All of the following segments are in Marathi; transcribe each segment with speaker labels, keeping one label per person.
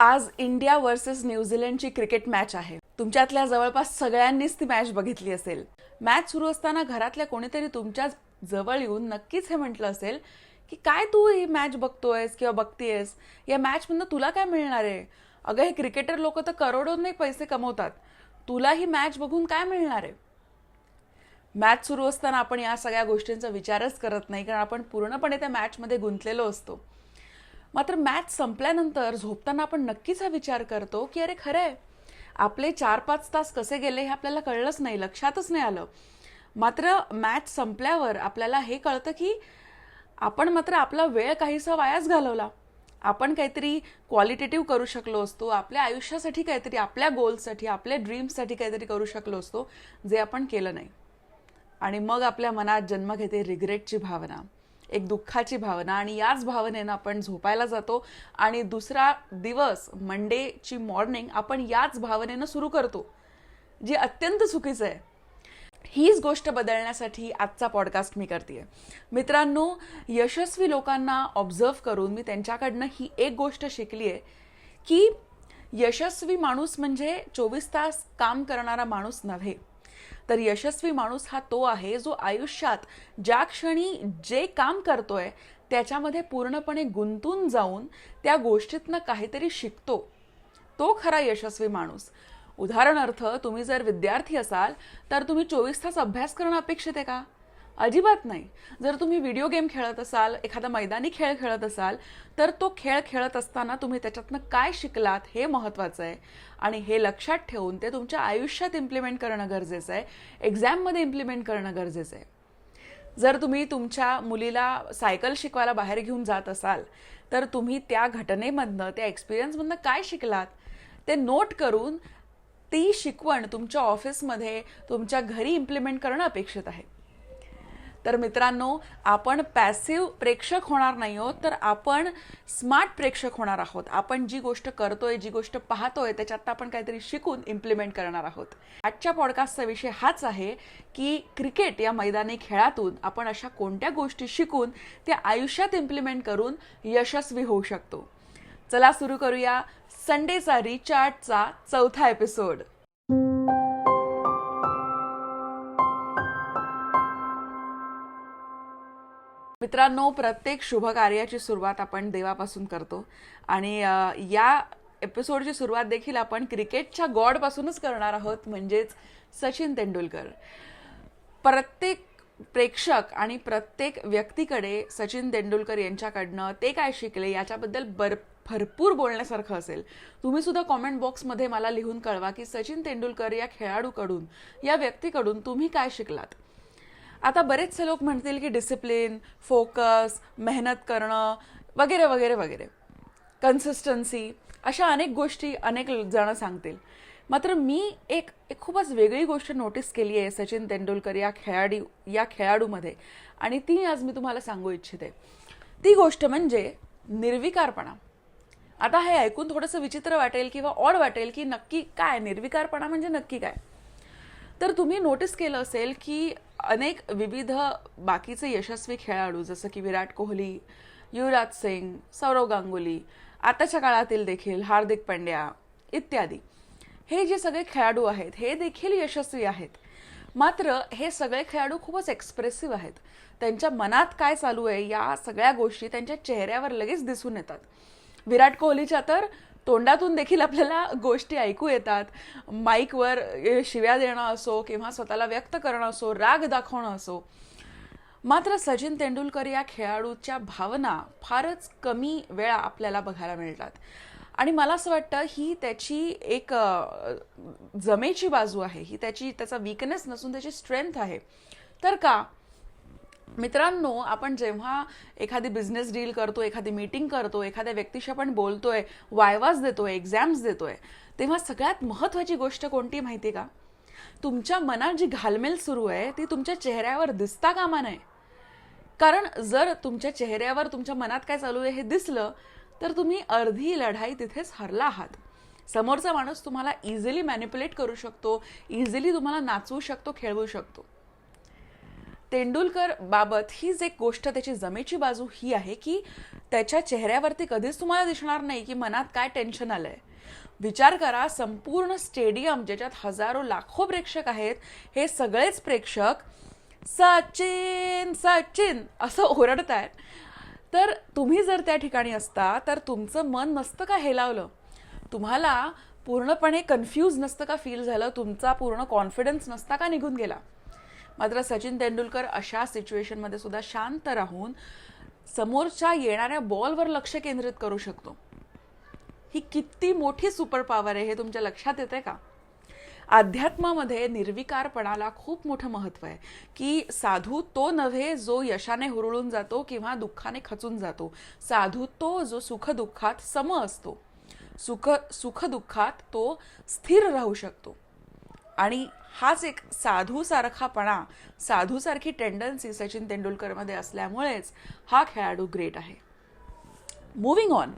Speaker 1: आज इंडिया वर्सेस न्यूझीलंडची क्रिकेट मॅच आहे. तुमच्यातल्या जवळपास सगळ्यांनीच ती मॅच बघितली असेल. मॅच सुरू असताना घरातल्या कोणीतरी तुमच्या जवळ येऊन नक्कीच हे म्हटलं असेल की काय तू ही मॅच बघतोयस किंवा बघतीयस? या मॅचमधनं तुला काय मिळणार आहे? अगं हे क्रिकेटर लोक तर करोडोंनी पैसे कमवतात. तुला ही मॅच बघून काय मिळणार आहे? मॅच सुरू असताना आपण या सगळ्या गोष्टींचा विचारच करत नाही कारण आपण पूर्णपणे त्या मॅचमध्ये गुंतलेलो असतो. मात्र मॅच संपल्यानंतर झोपताना आपण नक्कीच हा विचार करतो की अरे खरं आहे. आपले चार पाच तास कसे गेले हे आपल्याला कळलंच नाही लक्षातच नाही आलं. मात्र मॅच संपल्यावर आपल्याला हे कळतं की आपण मात्र आपला वेळ काहीसा वायाच घालवला. आपण काहीतरी क्वालिटेटिव्ह करू शकलो असतो आपल्या आयुष्यासाठी काहीतरी आपल्या गोल्ससाठी आपल्या ड्रीम्ससाठी काहीतरी करू शकलो असतो जे आपण केलं नाही. आणि मग आपल्या मनात जन्म घेते रिग्रेटची भावना. एक दुःखाची भावना आणि याच भावनेनं आपण झोपायला जातो. आणि दुसरा दिवस मंडेची मॉर्निंग आपण याच भावनेनं सुरू करतो जी अत्यंत चुकीचं आहे. हीच गोष्ट बदलण्यासाठी आजचा पॉडकास्ट मी करते मित्रांनो यशस्वी लोकांना ऑब्झर्व करून मी त्यांच्याकडनं ही एक गोष्ट शिकली आहे की यशस्वी माणूस म्हणजे चोवीस तास काम करणारा माणूस नव्हे. तर यशस्वी माणूस हा तो आहे जो आयुष्यात ज्या क्षणी जे काम करतोय त्याच्यामध्ये पूर्णपणे गुंतून जाऊन त्या गोष्टीतनं काहीतरी शिकतो. तो खरा यशस्वी माणूस. उदाहरणार्थ तुम्ही जर विद्यार्थी असाल तर तुम्ही चोवीस तास अभ्यास करणं अपेक्षित आहे का? अजिबात नाही. जर तुम्ही व्हिडिओ गेम खेळत असाल एखादा मैदानी खेळ खेळत असाल तर तो खेळ खेळत असताना तुम्ही त्याच्यातनं काय शिकलात हे महत्त्वाचं आहे. आणि हे लक्षात ठेवून ते तुमच्या आयुष्यात इम्प्लिमेंट करणं गरजेचं आहे. एक्झाममध्ये इम्प्लिमेंट करणं गरजेचं आहे. जर तुम्ही तुमच्या मुलीला सायकल शिकवायला बाहेर घेऊन जात असाल तर तुम्ही त्या घटनेमधनं त्या एक्सपिरियन्समधनं काय शिकलात? ते नोट करून ती शिकवण तुमच्या ऑफिसमध्ये तुमच्या घरी इम्प्लिमेंट करणं अपेक्षित आहे. तर मित्रांनो आपण पॅसिव्ह प्रेक्षक होणार नाही आहोत तर आपण स्मार्ट प्रेक्षक होणार आहोत. आपण जी गोष्ट करतोय जी गोष्ट पाहतोय त्याच्यात आपण काहीतरी शिकून इम्प्लिमेंट करणार आहोत. आजच्या पॉडकास्टचा विषय हाच आहे की क्रिकेट या मैदानी खेळातून आपण अशा कोणत्या गोष्टी शिकून त्या आयुष्यात इम्प्लिमेंट करून यशस्वी होऊ शकतो. चला सुरू करूया. संडेचा रिचार्जचा चौथा एपिसोड मित्रांनो प्रत्येक शुभ कार्याची सुरुवात आपण देवापासून करतो. आणि या एपिसोडची सुरुवात देखील आपण क्रिकेटच्या गॉडपासूनच करणार आहोत म्हणजेच सचिन तेंडुलकर. प्रत्येक प्रेक्षक आणि प्रत्येक व्यक्तीकडे सचिन तेंडुलकर यांच्याकडनं ते काय शिकले याच्याबद्दल बर भरपूर बोलण्यासारखं असेल. तुम्ही सुद्धा कॉमेंट बॉक्समध्ये मला लिहून कळवा की सचिन तेंडुलकर या खेळाडूकडून या व्यक्तीकडून तुम्ही काय शिकलात? आता बरेचसे लोक म्हणतील की डिसिप्लिन फोकस मेहनत करणं वगैरे वगैरे वगैरे. कन्सिस्टन्सी अशा अनेक गोष्टी अनेक जणं सांगतील. मात्र मी एक एक खूपच वेगळी गोष्ट नोटीस केली आहे सचिन तेंडुलकर या खेळाडू या खेळाडूमध्ये. आणि ती आज मी तुम्हाला सांगू इच्छिते. ती गोष्ट म्हणजे निर्विकारपणा. आता हे ऐकून थोडंसं विचित्र वाटेल किंवा ऑड वाटेल की नक्की काय? निर्विकारपणा म्हणजे नक्की काय? तर तुम्ही नोटीस केलं असेल की अनेक विविध बाकीचे यशस्वी खेळाडू जसं की विराट कोहली युवराज सिंग सौरव गांगुली आताच्या काळातील देखील हार्दिक पांड्या इत्यादी. हे जे सगळे खेळाडू आहेत हे देखील यशस्वी आहेत. मात्र हे सगळे खेळाडू खूपच एक्सप्रेसिव्ह आहेत. त्यांच्या मनात काय चालू आहे या सगळ्या गोष्टी त्यांच्या चेहऱ्यावर लगेच दिसून येतात. विराट कोहलीच्या तर तोंडातून देखील आपल्याला गोष्टी ऐकू येतात. माईकवर शिव्या देणं असो किंवा स्वतःला व्यक्त करणं असो राग दाखवणं असो. मात्र सचिन तेंडुलकर या खेळाडूच्या भावना फारच कमी वेळा आपल्याला बघायला मिळतात. आणि मला असं वाटतं ही त्याची एक जमेची बाजू आहे. ही त्याची त्याचा विकनेस नसून त्याची स्ट्रेंथ आहे. तर का? मित्रांनो आपण जेव्हा एखादी बिझनेस डील करतो एखादी मीटिंग करतो एखाद्या व्यक्तीशी आपण बोलतोय वायवाज देतोय एक्झाम्स देतोय तेव्हा सगळ्यात महत्वाची गोष्ट कोणती माहिती का? तुमच्या मनात जी घालमेल सुरू आहे ती तुमच्या चेहऱ्यावर दिसता कामा नये. कारण जर तुमच्या चेहऱ्यावर तुमच्या मनात काय चालू आहे हे दिसलं तर तुम्ही अर्धी लढाई तिथेच हरला आहात. समोरचा माणूस तुम्हाला इझिली मॅनिप्युलेट करू शकतो इझिली तुम्हाला नाचवू शकतो खेळवू शकतो. तेंडुलकर बाबत हीच एक गोष्ट त्याची जमेची बाजू ही आहे की त्याच्या चेहऱ्यावरती कधीच तुम्हाला दिसणार नाही की मनात काय टेन्शन आलंय. विचार करा संपूर्ण स्टेडियम ज्याच्यात हजारो लाखो प्रेक्षक आहेत हे सगळेच प्रेक्षक सचिन सचिन असं ओरडत आहेत तर तुम्ही जर त्या ठिकाणी असता तर तुमचं मन नसतं का हेलावलं तुम्हाला पूर्णपणे कन्फ्यूज नसतं का फील झालं? तुमचा पूर्ण कॉन्फिडन्स नसता का निघून गेला? मात्र सचिन तेंडुलकर अशा सिच्युएशनमध्ये सुद्धा शांत राहून समोरच्या येणाऱ्या बॉलवर लक्ष केंद्रित करू शकतो. ही किती मोठी सुपर पॉवर आहे हे तुमच्या लक्षात येते का? अध्यात्मामध्ये निर्विकारपणाला खूप मोठं महत्त्व आहे. की साधू तो नव्हे जो यशाने हुरळून जातो किंवा दुःखाने खचून जातो. साधू तो जो सुखदुःखात सम असतो. सुख सुखदुःखात तो स्थिर राहू शकतो. आणि हाच एक साधूसारखापणा साधूसारखी टेंडन्सी सचिन तेंडुलकरमध्ये असल्यामुळेच हा खेळाडू ग्रेट आहे. मुव्हिंग ऑन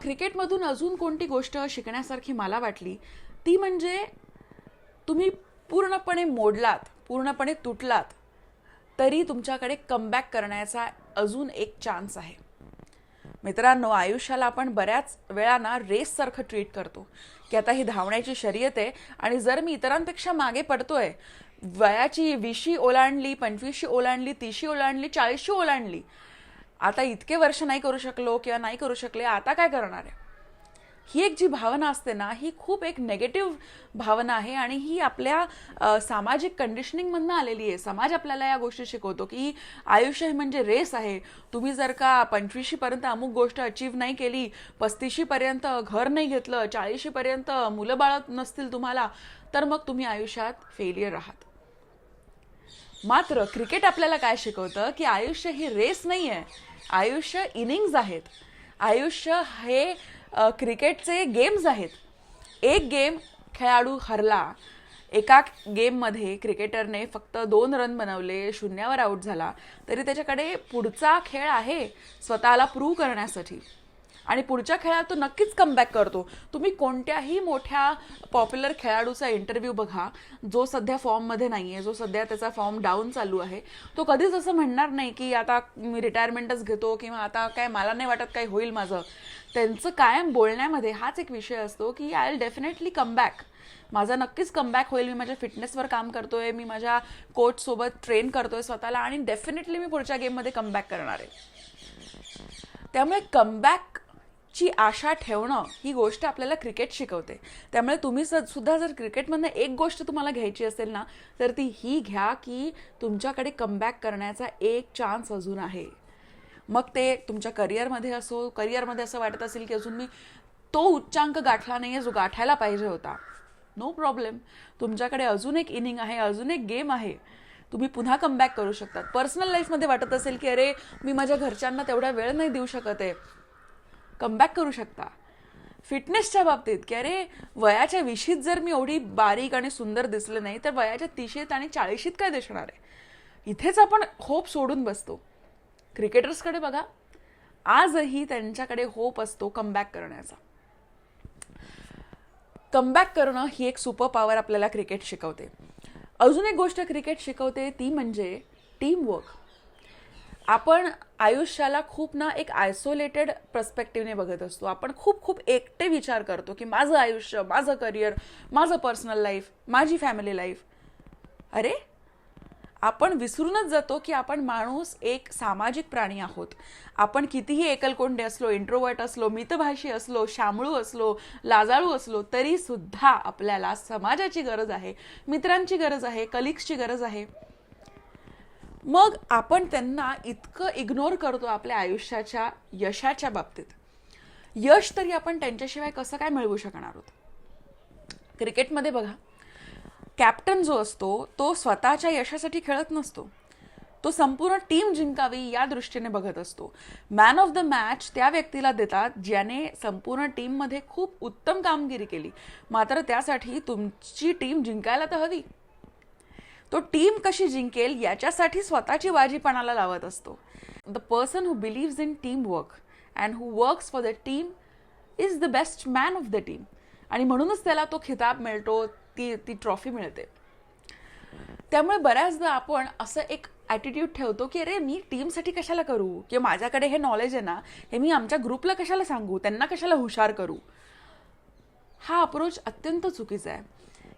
Speaker 1: क्रिकेटमधून अजून कोणती गोष्ट शिकण्यासारखी मला वाटली? ती म्हणजे तुम्ही पूर्णपणे मोडलात पूर्णपणे तुटलात तरी तुमच्याकडे कमबॅक करण्याचा अजून एक चान्स आहे. मित्रांनो आयुष्याला आपण बऱ्याच वेळा ना रेससारखं ट्रीट करतो. की आता ही धावण्याची शर्यत आहे आणि जर मी इतरांपेक्षा मागे पडतोय वयाची वीशी ओलांडली पंचवीसशी ओलांडली तीशी ओलांडली चाळीसशी ओलांडली आता इतके वर्ष नाही करू शकलो किंवा नाही करू शकले आता काय करणार आहे? ही एक जी भावना असते ना ही खूप एक नेगेटिव्ह भावना आहे आणि ही आपल्या सामाजिक कंडिशनिंगमधनं आलेली आहे. समाज आपल्याला या गोष्टी शिकवतो की आयुष्य हे म्हणजे रेस आहे. तुम्ही जर का पंचवीसशीपर्यंत अमुक गोष्ट अचीव नाही केली पस्तीसशीपर्यंत घर नाही घेतलं चाळीसशीपर्यंत मुलं बाळत नसतील तुम्हाला तर मग तुम्ही आयुष्यात फेलियर आहात. मात्र क्रिकेट आपल्याला काय शिकवतं? की आयुष्य ही रेस नाही आहे आयुष्य इनिंग्ज आहेत. आयुष्य हे क्रिकेटचे गेम्स आहेत. एक गेम खेळाडू हरला एका गेममध्ये क्रिकेटरने फक्त दोन रन बनवले शून्यावर आऊट झाला तरी त्याच्याकडे पुढचा खेळ आहे स्वतःला प्रूव्ह करण्यासाठी. आणि पुढच्या खेळात तो नक्कीच कमबॅक करतो. तुम्ही कोणत्याही मोठ्या पॉप्युलर खेळाडूचा इंटरव्ह्यू बघा जो सध्या फॉर्ममध्ये नाही आहे जो सध्या त्याचा फॉर्म डाऊन चालू आहे. तो कधीच असं म्हणणार नाही की आता मी रिटायरमेंटच घेतो किंवा आता काय मला नाही वाटत काही होईल माझं. त्यांचं कायम बोलण्यामध्ये हाच एक विषय असतो की आय विल डेफिनेटली कमबॅक माझा नक्कीच कमबॅक होईल. मी माझ्या फिटनेसवर काम करतोय. मी माझ्या कोचसोबत ट्रेन करतोय स्वतःला आणि डेफिनेटली मी पुढच्या गेममध्ये कमबॅक करणार आहे. त्यामुळे कमबॅक ची आशा ठेवणं ही गोष्ट आपल्याला क्रिकेट शिकवते. त्यामुळे तुम्ही स- सुद्धा जर क्रिकेटमधनं एक गोष्ट तुम्हाला घ्यायची असेल ना तर ती ही घ्या की तुमच्याकडे कमबॅक करण्याचा एक चान्स अजून आहे. मग ते तुमच्या करिअरमध्ये असो करिअरमध्ये असं वाटत असेल की अजून मी तो उच्चांक गाठला नाही आहे जो गाठायला पाहिजे होता. नो प्रॉब्लेम तुमच्याकडे अजून एक इनिंग आहे अजून एक गेम आहे. तुम्ही पुन्हा कमबॅक करू शकतात. पर्सनल लाईफमध्ये वाटत असेल की अरे मी माझ्या घरच्यांना तेवढा वेळ नाही देऊ शकत आहे. कमबॅक करू शकता. फिटनेसच्या बाबतीत की अरे वयाच्या विशीत जर मी एवढी बारीक आणि सुंदर दिसलं नाही तर वयाच्या तिशीत आणि चाळीशीत काय दिसणार आहे? इथेच आपण होप सोडून बसतो. क्रिकेटर्सकडे बघा. आजही त्यांच्याकडे होप असतो कमबॅक करण्याचा. कमबॅक करणं ही एक सुपर पॉवर आपल्याला क्रिकेट शिकवते. अजून एक गोष्ट क्रिकेट शिकवते ती म्हणजे टीमवर्क आपण आयुष्याला खूप ना एक आयसोलेटेड पर्स्पेक्टिव्हने बघत असतो. आपण खूप खूप एकटे विचार करतो की माझं आयुष्य माझं करिअर माझं पर्सनल लाईफ माझी फॅमिली लाईफ अरे आपण विसरूनच जातो की आपण माणूस एक सामाजिक प्राणी आहोत. आपण कितीही एकलकोंडे असलो इंट्रोवर्ट असलो मितभाषी असलो शामळू असलो लाजाळू असलो तरीसुद्धा आपल्याला समाजाची गरज आहे मित्रांची गरज आहे कलिग्सची गरज आहे. मग आपण त्यांना इतकं इग्नोर करतो आपल्या आयुष्याच्या यशाच्या बाबतीत. यश तरी आपण त्यांच्याशिवाय कसं काय मिळवू शकणार आहोत? क्रिकेटमध्ये बघा कॅप्टन जो असतो तो स्वतःच्या यशासाठी खेळत नसतो. तो संपूर्ण टीम जिंकावी या दृष्टीने बघत असतो. मॅन ऑफ द मॅच त्या व्यक्तीला देतात ज्याने संपूर्ण टीममध्ये खूप उत्तम कामगिरी केली. मात्र त्यासाठी तुमची टीम जिंकायला तर हवी. तो टीम कशी जिंकेल याच्यासाठी स्वतःची बाजीपणाला लावत असतो. The person who believes in team work and who works for the team is the best man of the team आणि म्हणूनच त्याला तो खिताब मिळतो ती ती ट्रॉफी मिळते. त्यामुळे बऱ्याचदा आपण असं एक ॲटिट्यूड ठेवतो की अरे मी टीमसाठी कशाला करू? किंवा माझ्याकडे हे नॉलेज आहे ना हे मी आमच्या ग्रुपला कशाला सांगू? त्यांना कशाला हुशार करू? हा अप्रोच अत्यंत चुकीचा आहे.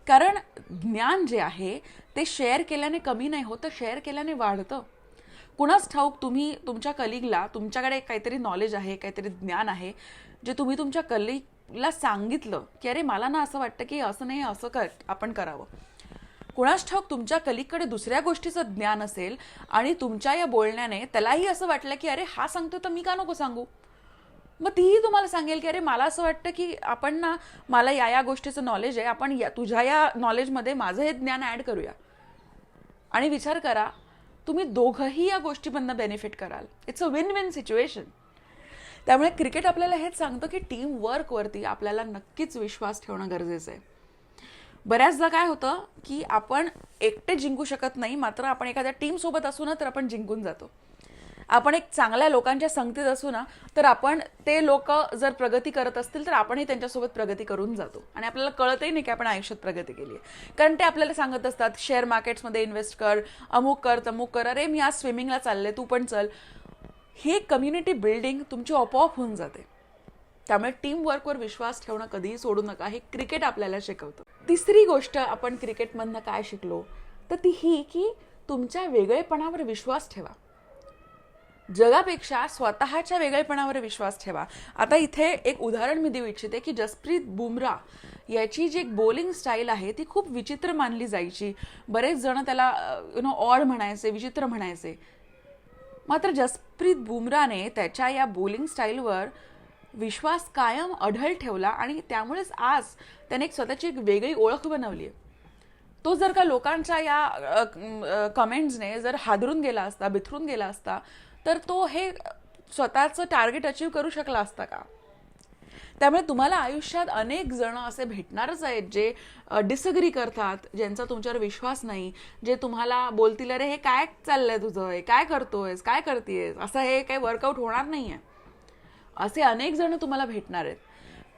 Speaker 1: कारण ज्ञान जे आहे ते शेअर केल्याने कमी नाही होतं शेअर केल्याने वाढतं. कुणाच ठाऊक तुम्ही तुमच्या कलिगला तुमच्याकडे काहीतरी नॉलेज आहे काहीतरी ज्ञान आहे जे तुम्ही तुमच्या कलिगला सांगितलं की अरे मला ना असं वाटतं की असं नाही असं कर आपण करावं. कुणाच ठाऊक तुमच्या कलिगकडे दुसऱ्या गोष्टीचं ज्ञान असेल आणि तुमच्या या बोलण्याने त्यालाही असं वाटलं की अरे हा सांगतो तर मी का नको सांगू? मग तीही तुम्हाला सांगेल की अरे मला असं वाटतं की आपण ना मला या या गोष्टीचं नॉलेज आहे आपण या तुझ्या या नॉलेजमध्ये माझं हे ज्ञान ॲड करूया. आणि विचार करा तुम्ही दोघंही या गोष्टीमधनं बेनिफिट कराल. It's a win win situation त्यामुळे क्रिकेट आपल्याला हेच सांगतं की टीम वर्कवरती आपल्याला नक्कीच विश्वास ठेवणं गरजेचं आहे. बऱ्याचदा काय होतं की आपण एकटे जिंकू शकत नाही मात्र आपण एखाद्या टीमसोबत असू ना तर आपण जिंकून जातो. आपण एक चांगल्या लोकांच्या संगतीत असू ना तर आपण ते लोक जर प्रगती करत असतील तर आपणही त्यांच्यासोबत प्रगती करून जातो. आणि आपल्याला कळतही नाही की आपण आयुष्यात प्रगती केली आहे कारण ते आपल्याला सांगत असतात शेअर मार्केट्समध्ये इन्व्हेस्ट कर अमुक कर तमुक कर. अरे मी आज स्विमिंगला चालले तू पण चल. ही कम्युनिटी बिल्डिंग तुमची आपोआप होऊन जाते. त्यामुळे टीमवर्कवर विश्वास ठेवणं कधीही सोडू नका. हे क्रिकेट आपल्याला शिकवतं. तिसरी गोष्ट आपण क्रिकेटमधनं काय शिकलो? तर ती ही की तुमच्या वेगळेपणावर विश्वास ठेवा. जगापेक्षा स्वतःच्या वेगळेपणावर विश्वास ठेवा. आता इथे एक उदाहरण मी देऊ इच्छिते की जसप्रीत बुमरा याची जी एक बोलिंग स्टाईल आहे ती खूप विचित्र मानली जायची. बरेच जण त्याला यु नो ऑड म्हणायचे विचित्र म्हणायचे. मात्र जसप्रीत बुमराने त्याच्या या बोलिंग स्टाईलवर विश्वास कायम अढळ ठेवला आणि त्यामुळेच आज त्याने एक स्वतःची एक वेगळी ओळख बनवली आहे. तो जर का लोकांच्या या कमेंट्सने जर हादरून गेला असता बिथरून गेला असता तर तो हे स्वतःचं टार्गेट अचीव करू शकला असता का? त्यामुळे तुम्हाला आयुष्यात अनेक जण असे भेटणारच आहेत जे डिसअग्री करतात ज्यांचा तुमच्यावर विश्वास नाही जे तुम्हाला बोलतील अरे हे काय चाललंय तुझं? हे काय करतोयस? काय करतेयस? असं हे काही वर्कआउट होणार नाहीये. असे अनेक जण तुम्हाला भेटणार आहेत.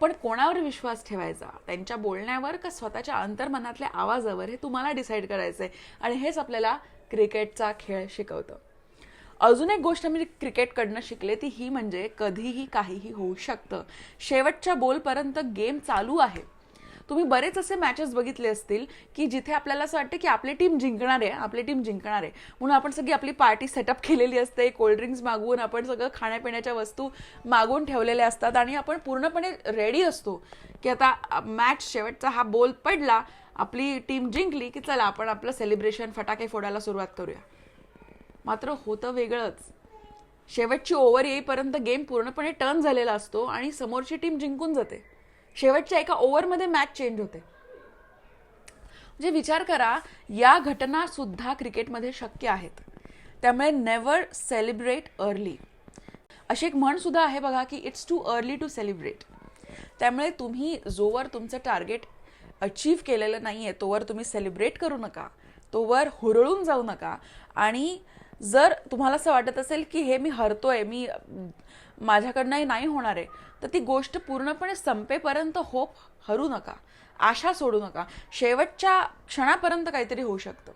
Speaker 1: पण कोणावर विश्वास ठेवायचा? त्यांच्या बोलण्यावर का स्वतःच्या अंतर्मनातल्या आवाजावर? हे तुम्हाला डिसाईड करायचंय. आणि हेच आपल्याला क्रिकेटचा खेळ शिकवतं. अजून एक गोष्ट मी क्रिकेटकडनं शिकले ती ही म्हणजे कधीही काहीही होऊ शकतं. शेवटच्या बोलपर्यंत गेम चालू आहे. तुम्ही बरेच असे मॅचेस बघितले असतील की जिथे आपल्याला असं वाटतं की आपली टीम जिंकणार आहे आपली टीम जिंकणार आहे. म्हणून आपण सगळी आपली पार्टी सेटअप केलेली असते कोल्ड्रिंक्स मागवून आपण सगळं खाण्यापिण्याच्या वस्तू मागवून ठेवलेल्या असतात आणि आपण पूर्णपणे रेडी असतो की आता मॅच शेवटचा हा बोल पडला आपली टीम जिंकली की चला आपण आपलं सेलिब्रेशन फटाके फोडायला सुरुवात करूया. मात्र होतं वेगळंच. शेवटची ओव्हर येईपर्यंत गेम पूर्णपणे टर्न झालेला असतो आणि समोरची टीम जिंकून जाते. शेवटच्या एका ओव्हरमध्ये मॅच चेंज होते. म्हणजे विचार करा या घटना सुद्धा क्रिकेटमध्ये शक्य आहेत. त्यामुळे नेवर सेलिब्रेट अर्ली अशी एक म्हण सुद्धा आहे बघा की it's too early to celebrate त्यामुळे तुम्ही जोवर तुमचं टार्गेट अचीव केलेलं नाही आहे तोवर तुम्ही सेलिब्रेट करू नका. तोवर हुरळून जाऊ नका. आणि जर तुम्हाला असं वाटत असेल की हे मी हरतोय मी माझ्याकडनं नाही होणार आहे तर ती गोष्ट पूर्णपणे संपेपर्यंत होप हरू नका आशा सोडू नका. शेवटच्या क्षणापर्यंत काहीतरी होऊ शकतं.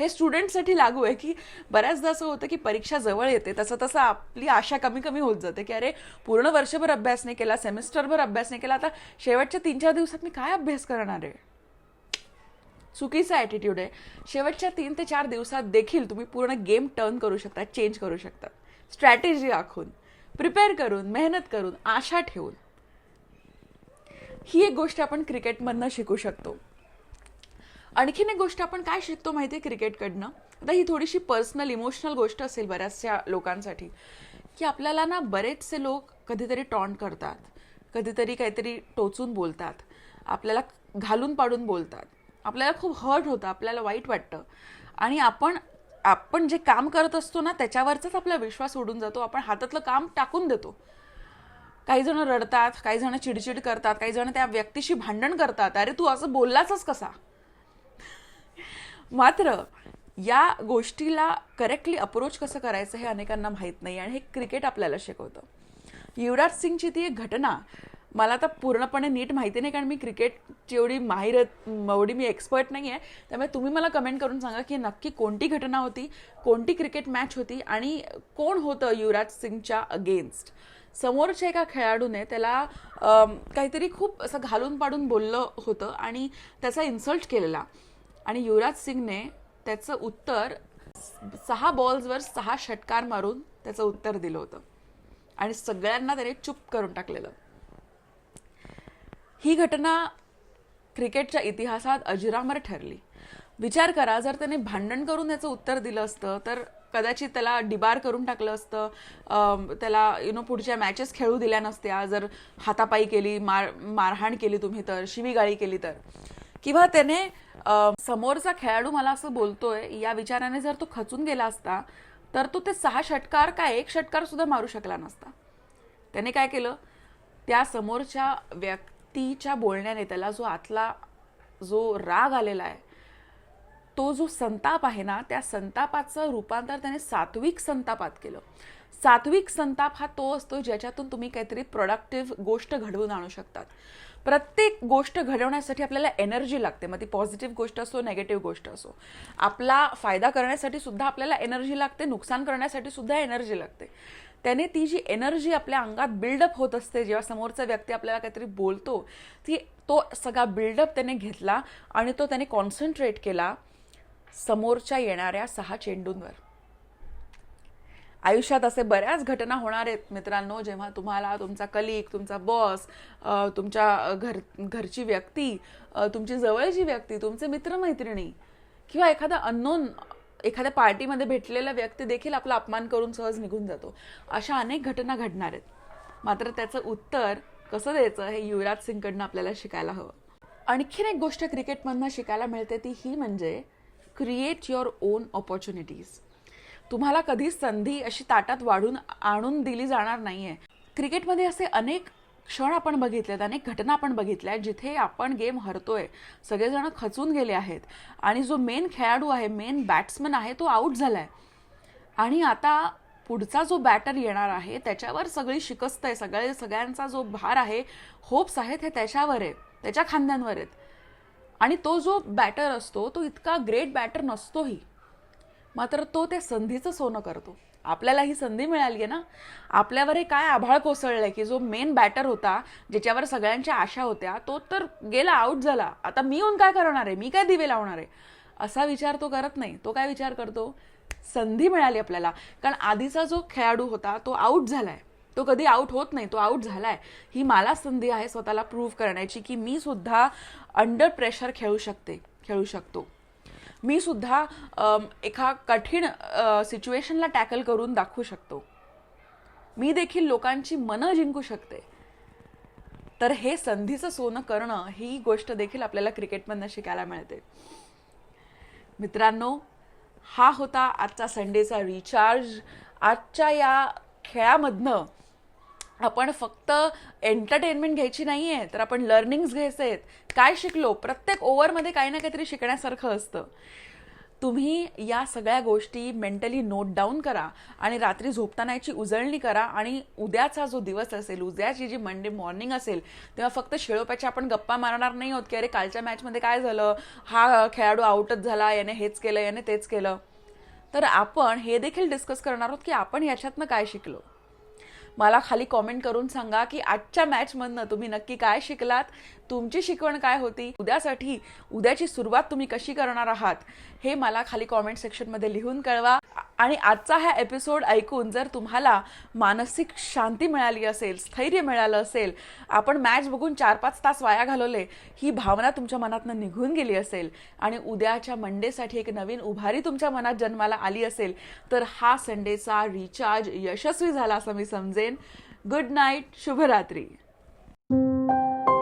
Speaker 1: हे स्टुडंटसाठी लागू आहे की बऱ्याचदा असं होतं की परीक्षा जवळ येते तसं तसं आपली आशा कमी कमी होत जाते की अरे पूर्ण वर्षभर अभ्यास नाही केला सेमिस्टरभर अभ्यास नाही केला आता शेवटच्या तीन चार दिवसात मी काय अभ्यास करणार आहे? चुकीचा ॲटिट्यूड आहे. शेवटच्या तीन ते चार दिवसात देखील तुम्ही पूर्ण गेम टर्न करू शकता चेंज करू शकता. स्ट्रॅटेजी आखून प्रिपेअर करून मेहनत करून आशा ठेवून. ही एक गोष्ट आपण क्रिकेटमधनं शिकू शकतो. आणखीन एक गोष्ट आपण काय शिकतो माहिती आहे क्रिकेटकडनं आता ही थोडीशी पर्सनल इमोशनल गोष्ट असेल बऱ्याचशा लोकांसाठी की आपल्याला ना बरेचसे लोक कधीतरी टॉन्ट करतात. कधीतरी काहीतरी टोचून बोलतात. आपल्याला घालून पाडून बोलतात. आपल्याला खूप हर्ट होतं आपल्याला वाईट वाटतं. आणि आपण आपण जे काम करत असतो ना त्याच्यावरचाच आपला विश्वास उडून जातो. आपण हातातलं काम टाकून देतो. काही जण रडतात काही जण चिडचिड करतात काही जण त्या व्यक्तीशी भांडण करतात. अरे तू असं बोललाच कसा? मात्र या गोष्टीला करेक्टली अप्रोच कसं करायचं हे अनेकांना माहीत नाही आणि हे क्रिकेट आपल्याला शिकवतं. युवराज सिंगची ती एक घटना मला आता पूर्णपणे नीट माहिती नाही कारण मी क्रिकेटची एवढी माहीर एवढी मी एक्सपर्ट नाही आहे त्यामुळे तुम्ही मला कमेंट करून सांगा की नक्की कोणती घटना होती कोणती क्रिकेट मॅच होती आणि कोण होतं युवराज सिंगच्या अगेन्स्ट समोरच्या एका खेळाडूने त्याला काहीतरी खूप असं घालून पाडून बोललं होतं आणि त्याचा इन्सल्ट केलेला. आणि युवराज सिंगने त्याचं उत्तर सहा बॉल्सवर सहा षटकार मारून त्याचं उत्तर दिलं होतं. आणि सगळ्यांना त्याने चुप करून टाकलेलं. ही घटना क्रिकेटच्या इतिहासात अजिरामर ठरली. विचार करा जर त्याने भांडण करून याचं उत्तर दिलं असतं तर कदाचित त्याला डिबार करून टाकलं असतं त्याला यु नो पुढच्या मॅचेस खेळू दिल्या नसत्या जर हातापायी केली मार मारहाण केली तुम्ही तर शिवीगाळी केली तर. किंवा त्याने समोरचा खेळाडू मला असं बोलतोय या विचाराने जर तो खचून गेला असता तर तो ते सहा षटकार का एक षटकार सुद्धा मारू शकला नसता. त्याने काय केलं? त्या समोरच्या तिच्या बोलण्याने त्याला जो आतला जो राग आलेला आहे तो जो संताप आहे ना त्या संतापाचं रूपांतर त्याने सात्विक संतापात केलं. सात्विक संताप हा तो असतो ज्याच्यातून तुम्ही काहीतरी प्रोडक्टिव्ह गोष्ट घडवून आणू शकतात. प्रत्येक गोष्ट घडवण्यासाठी आपल्याला एनर्जी लागते. मग ती पॉझिटिव्ह गोष्ट असो नेगेटिव्ह गोष्ट असो. आपला फायदा करण्यासाठी सुद्धा आपल्याला एनर्जी लागते नुकसान करण्यासाठी सुद्धा एनर्जी लागते. त्याने ती जी एनर्जी आपल्या अंगात बिल्डअप होत असते जेव्हा समोरचा व्यक्ती आपल्याला काहीतरी बोलतो ती तो सगळा बिल्डअप त्याने घेतला आणि तो त्याने कॉन्सन्ट्रेट केला समोरच्या येणाऱ्या सहा चेंडूंवर. आयुष्यात असे बऱ्याच घटना होणार आहेत मित्रांनो जेव्हा तुम्हाला तुमचा कलिक तुमचा बॉस तुमच्या घर घरची व्यक्ती तुमची जवळची व्यक्ती तुमचे मित्रमैत्रिणी किंवा एखादा अननोन एखाद्या पार्टीमध्ये भेटलेला व्यक्ती देखील आपला अपमान करून सहज निघून जातो. अशा अनेक घटना घडणार आहेत. मात्र त्याचं उत्तर कसं द्यायचं हे युवराज सिंगकडनं आपल्याला शिकायला हवं. आणखीन एक गोष्ट क्रिकेटमधनं शिकायला मिळते ती ही म्हणजे क्रिएट युअर ओन ऑपॉर्च्युनिटीज तुम्हाला कधीच संधी अशी ताटात वाढून आणून दिली जाणार नाहीये. क्रिकेटमध्ये असे अनेक क्षण आपण बघितलेत अनेक घटना आपण बघितल्या आहेत, जिथे आपण गेम हरतोय. सगळेजण खचून गेले आहेत. आणि जो मेन खेळाडू आहे मेन बॅट्समन आहे तो आऊट झालाय. आणि आता पुढचा जो बॅटर येणार आहे त्याच्यावर सगळी शिकस्त आहे. सगळे सगळ्यांचा जो भार आहे होप्स आहेत हे त्याच्यावर आहे त्याच्या खांद्यांवर आहेत. आणि तो जो बॅटर असतो तो इतका ग्रेट बॅटर नसतोही. मात्र तो त्या संधीचं सोनं करतो. आपल्याला ही संधी मिळाली आहे ना? आपल्यावर हे काय आभाळ कोसळलंय की जो मेन बॅटर होता ज्याच्यावर सगळ्यांच्या आशा होत्या तो तर गेला आऊट झाला. आता मी येऊन काय करणार आहे? मी काय दिवे लावणार आहे? असा विचार तो करत नाही. तो काय विचार करतो? संधी मिळाली आपल्याला. कारण आधीचा जो खेळाडू होता तो आऊट झालाय. तो कधी आऊट होत नाही तो आऊट झालाय. ही मला संधी आहे स्वतःला प्रूव्ह करण्याची की मी सुद्धा अंडर प्रेशर खेळू शकते खेळू शकतो. मी सुद्धा एका कठीण सिच्युएशनला टॅकल करून दाखवू शकतो. मी देखील लोकांची मनं जिंकू शकते. तर हे संधीचं सोनं करणं ही गोष्ट देखील आपल्याला क्रिकेटमधनं शिकायला मिळते. मित्रांनो हा होता आजचा संडेचा रिचार्ज आजच्या या खेळामधनं आपण फक्त एंटरटेनमेंट घ्यायची नाहीये तर आपण लर्निंग्स घ्यायचे आहेत. काय शिकलो? प्रत्येक ओव्हरमध्ये काही ना काहीतरी शिकण्यासारखं असतं. तुम्ही या सगळ्या गोष्टी मेंटली नोट डाऊन करा आणि रात्री झोपताना याची उजळणी करा आणि उद्याचा जो दिवस असेल उद्याची जी मंडे मॉर्निंग असेल तेव्हा फक्त शेळोप्याच्या आपण गप्पा मारणार नाही होत की अरे कालच्या मॅचमध्ये काय झालं? हा खेळाडू आउटच झाला याने हेच केलं याने तेच केलं. तर आपण हे देखील डिस्कस करणार आहोत की आपण याच्यातनं काय शिकलो? मला खाली कॉमेंट करून सांगा की आजच्या मॅचमधनं तुम्ही नक्की काय शिकलात? तुमची शिकवण काय होती? उद्यासाठी उद्याची सुरुवात तुम्ही कशी करणार आहात? हे मला खाली कॉमेंट सेक्शनमध्ये लिहून कळवा. आणि आजचा हा एपिसोड ऐकून जर तुम्हाला मानसिक शांती मिळाली असेल स्थैर्य मिळालं असेल आपण मॅच बघून चार पाच तास वाया घालवले ही भावना तुमच्या मनातनं निघून गेली असेल आणि उद्याच्या मंडेसाठी एक नवीन उभारी तुमच्या मनात जन्माला आली असेल तर हा संडेचा रिचार्ज यशस्वी झाला असं मी समजेन. Good night, Shubharatri. Thank.